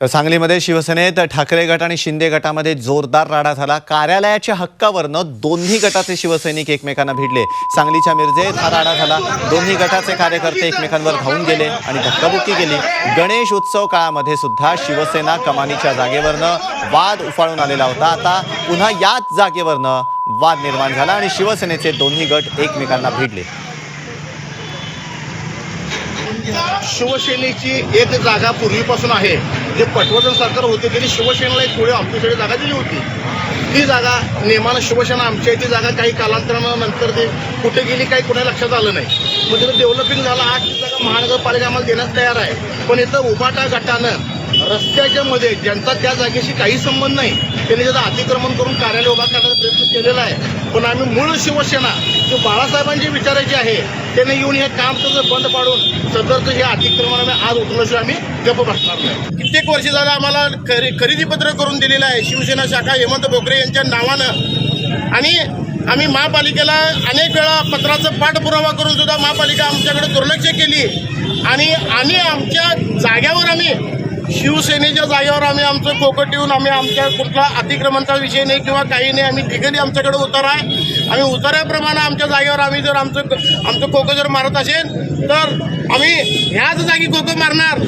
तर सांगलीमध्ये शिवसेनेत ठाकरे गट आणि शिंदे गटामध्ये जोरदार राडा झाला. कार्यालयाच्या हक्कावरनं दोन्ही गटाचे शिवसैनिक एकमेकांना भिडले. सांगलीच्या मिरजेत हा राडा झाला. दोन्ही गटाचे कार्यकर्ते एकमेकांवर धावून गेले आणि धक्काबुक्की केली. गणेश उत्सव काळामध्ये सुद्धा शिवसेना कमानीच्या जागेवरनं वाद उफाळून आलेला होता. आता पुन्हा याच जागेवरनं वाद निर्माण झाला आणि शिवसेनेचे दोन्ही गट एकमेकांना भिडले. शिवसेनेची एक जागा पूर्वीपासून आहे. जे पटवर्धन सरकार होते त्यांनी शिवसेनेला एक थोडी आमच्याकडे जागा दिली होती. ती जागा नेमानं शिवसेना आमची आहे ती जागा काही कालांतरानं नंतर ते कुठे गेली काही कोणाला लक्षात आलं नाही. मग तिथं डेव्हलपिंग झालं. आज ती जागा महानगरपालिका आम्हाला देण्यास तयार आहे. पण इथं उभाटा गटानं रस्त्याच्या मध्ये ज्यांचा त्या जागेशी काही संबंध नाही त्यांनी त्याचं अतिक्रमण करून कार्यालय उभा करण्याचा केलेलं आहे. पण आम्ही मूळ शिवसेना जो बाळासाहेबांची विचारायची आहे त्याने येऊन हे काम तसं बंद पाडून सदरचं हे अतिक्रमण आम्ही आज उठल्याशिवाय आम्ही गप्प बसणार नाही. कित्येक वर्ष झालं आम्हाला खरे खरेदी पत्र करून दिलेलं आहे. शिवसेना शाखा हेमंत बोकरे यांच्या नावानं. आणि आम्ही महापालिकेला अनेक वेळा पत्राचा पाठपुरावा करून सुद्धा महापालिका आमच्याकडे दुर्लक्ष केली. आणि आम्ही आमच्या जाग्यावर आम्ही शिवसेनेच्या जागेवर आम्ही आमचं कोकट ठेवून आम्ही आमच्या कुठला अतिक्रमणचा विषय नाही किंवा काही नाही. आम्ही लिगली आमच्याकडे उतारा आहे. आम्ही उतार्याप्रमाणे आमच्या जागेवर आम्ही जर आमचं आमचं कोकं जर मारत असेल तर आम्ही ह्याच जागी कोकं मारणार.